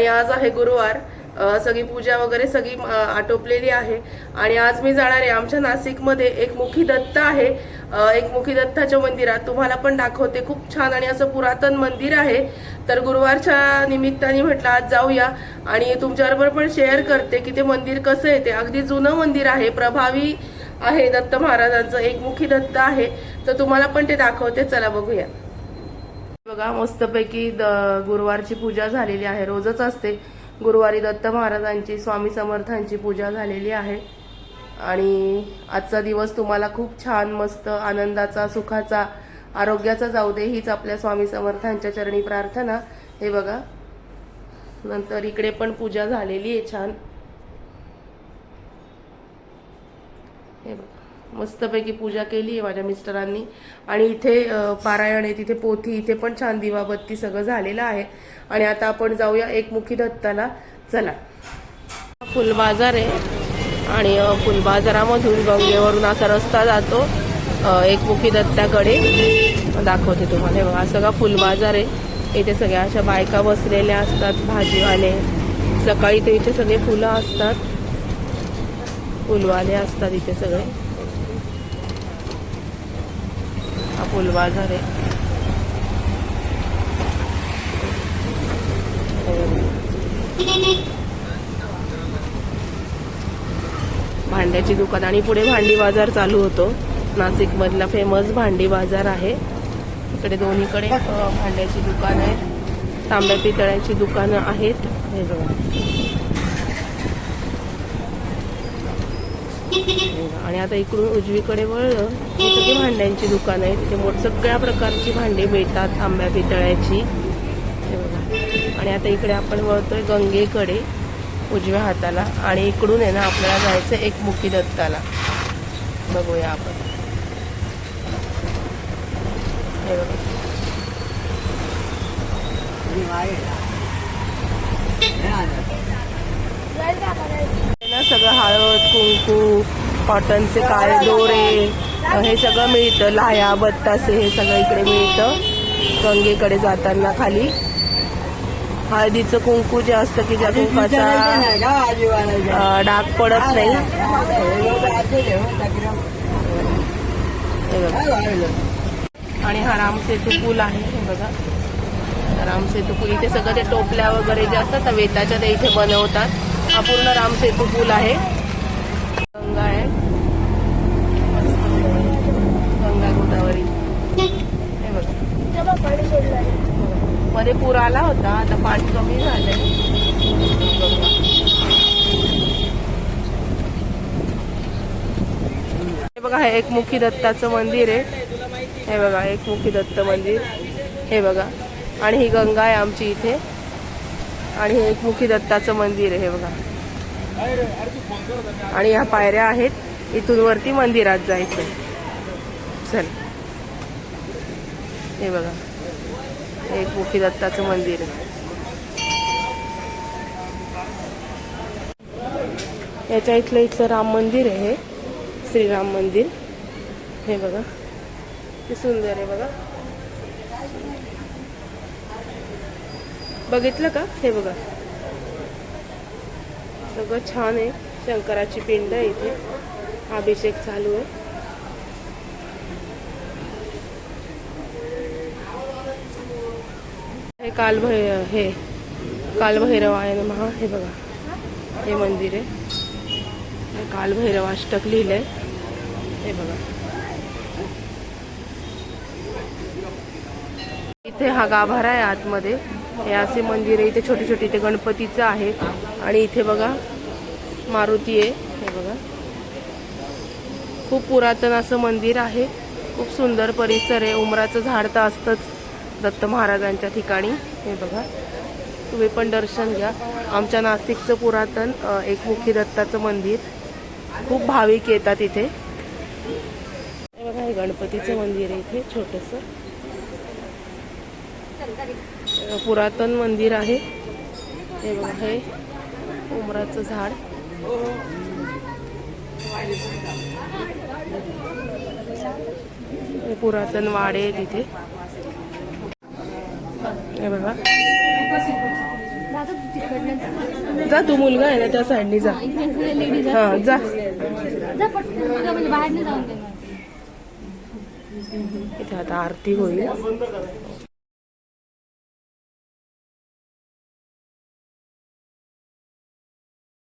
आणि आज आहे गुरुवार सगळी पूजा वगैरे सगळी आटोपलेली आहे. आणि आज मी जाणार आहे आमच्या नाशिकमध्ये एक मुखी दत्त आहे एक मुखी दत्ताच्या मंदिरात. तुम्हाला पण दाखवते खूप छान आणि असं पुरातन मंदिर आहे. तर गुरुवारच्या निमित्ताने म्हटलं आज जाऊया. आणि तुमच्याबरोबर पण शेअर करते की ते मंदिर कसं आहे ते. अगदी जुनं मंदिर आहे प्रभावी आहे दत्त महाराजांचं एक मुखी दत्त आहे. तर तुम्हाला पण ते दाखवते. चला बघूया. बघा मस्तपैकी द गुरुवारची पूजा झालेली आहे. रोजच असते. गुरुवारी दत्त महाराजांची स्वामी समर्थांची पूजा झालेली आहे. आणि आजचा दिवस तुम्हाला खूप छान मस्त आनंदाचा सुखाचा आरोग्याचा जाऊ दे हीच आपल्या स्वामी समर्थांच्या चरणी प्रार्थना. हे बघा नंतर इकडे पण पूजा झालेली आहे छान. हे बघा. मस्तपैकी पूजा केली आहे माझ्या मिस्टरांनी. आणि इथे पारायण आहे तिथे पोथी इथे पण छान दिवाबत्ती सगळं झालेलं आहे. आणि आता आपण जाऊया एकमुखी दत्ताला चला. फुलबाजार आहे. आणि फुलबाजारामधून फुल बाजारामधून गंगेवरून असा रस्ता जातो. एकमुखी दत्ताकडे दाखवते तुम्हाला. बघा सगळा फुलबाजार आहे. इथे सगळ्या अशा बायका बसलेल्या असतात भाजीवाले. सकाळी ते इथे सगळे फुलं असतात. फुलवाले असतात इथे सगळे. हा फुल बाजार आहे. भांड्याची दुकान आणि पुढे भांडी बाजार चालू होतो. नाशिक मधला फेमस भांडी बाजार आहे. इकडे दोन्हीकडे भांड्याची दुकान आहेत तांब्या पितळ्याची दुकानं आहेत. हे बघा. आणि आता इकडून उजवीकडे वळलं की सगळी भांड्यांची दुकान आहेत. तिथे मोठ सगळ्या प्रकारची भांडी मिळतात आंब्या पितळ्याची. आणि आता इकडे आपण वळतोय गंगेकडे उजव्या हाताला. आणि इकडून आहे ना आपल्याला जायचं एक मुखी दत्ताला. बघूया आपण. हे बघा. सगळं हळद कुंकू कॉटनचे काळे दोरे हे सगळं मिळतं. लाह्या बत्तासे हे सगळं इकडे मिळतं. गंगेकडे जाताना खाली. हळदीचं कुंकू जे असतं की ज्या कुंकाचा डाग पडत नाही. आणि हा रामसेतू पूल आहे हे बघा. रामसेतू पूल. इथे सगळं ते टोपल्या वगैरे जे असतात ना वेताच्या ते इथे बनवतात. हा पूर्ण रामसेतू पूल आहे. गंगा आहे. गंगा गोदावरी. हे बघा. मध्ये पूर आला होता आता पाणी कमी झालंय. हे बघा हे एकमुखी दत्ताचं मंदिर आहे. हे बघा एकमुखी दत्त मंदिर. हे बघा. आणि ही गंगा आहे आमची इथे. आणि हे एकमुखी दत्ताचं मंदिर आहे हे बघा. आणि ह्या पायऱ्या आहेत. इथून वरती मंदिरात जायचं चल. हे बघा. एक मुखी दत्ताचं मंदिर आहे. याच्या इथलं इथलं राम मंदिर आहे हे. श्रीराम मंदिर. हे बघा. ते सुंदर आहे बघा. बघितलं का? हे बघा. सगळं छान आहे. शंकराची पिंड आहे इथे. अभिषेक चालू आहे. हे कालभै हे कालभैरवाय महा हे बघा. हे मंदिर आहे. कालभैरव अष्टक लिहिलंय. हे बघा. इथे हा गाभारा आहे आतमध्ये. हे असे मंदिर आहे. इथे छोटे छोटे इथे गणपतीचं आहे. आणि इथे बघा मारुती आहे. हे बघा. खूप पुरातन असं मंदिर आहे. खूप सुंदर परिसर आहे. उमराचं झाड तर असतंच दत्त महाराजांच्या ठिकाणी. हे बघा. तुम्ही पण दर्शन घ्या. आमच्या नाशिकचं पुरातन एकमुखी दत्ताचं मंदिर. खूप भाविक येतात इथे. हे बघा हे गणपतीचं मंदिर आहे इथे छोटंसं. पुरातन मंदिर आहे. हे बघा हे उमराचं झाड. पुरातन वाडे आहे तिथे हे बघा. जा तू मुलगा आहे ना त्या साईडनी जा. हा जा. म्हणजे इथे आता आरती होईल.